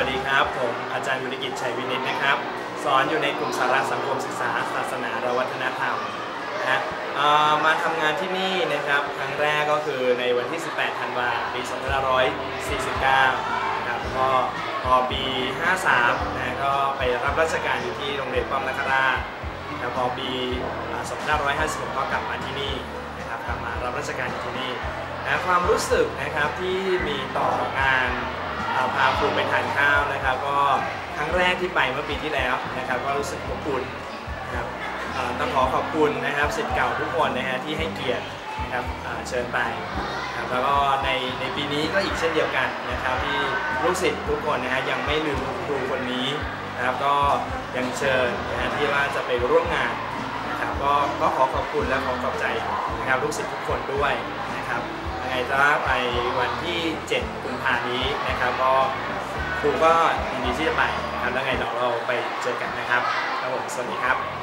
ัสดีครับุญกิจชัยวินิตนะครับ สอนอยู่ในกลุ่มสาระสังคมศึกษา ศาสนาและวัฒนธรรมนะมาทำงานที่นี่นะครับครั้งแรกก็คือในวันที่ 18 ธันวาคม ปี 2549 นะครับก็พอปี 53 นะก็ไปรับราชการอยู่ที่โรงเรียนป้อมนาคราชแล้วพอปี 2556 ก็กลับมาที่นี่นะครับกลับมารับราชการอยู่ที่นี่นะความรู้สึกนะครับที่มีต่องาน 9 นะครับ ก็ครั้งแรกที่ไปเมื่อปีที่แล้วนะครับ ก็รู้สึกขอบคุณนะครับต้องขอขอบคุณนะครับสิทธิ์เก่าทุกคนนะฮะที่ให้เกียรตินะครับเชิญไปครับแล้วก็ในในปีนี้ก็อีกเช่นเดียวกันนะครับ ที่ลูกศิษย์ทุกคนนะฮะยังไม่ลืมครูคนนี้นะครับก็ยังเชิญนะฮะที่ว่าจะไปร่วมงานนะครับก็ก็ขอขอบคุณและขอขอบใจนะครับลูกศิษย์ทุกคนด้วยนะครับยังไงจะไปวันที่ 7 กุมภานี้นะครับก็ ครูก็ยินดีที่จะไปนะครับแล้วไงเราเราไปเจอกันนะครับครับผมสวัสดีครับ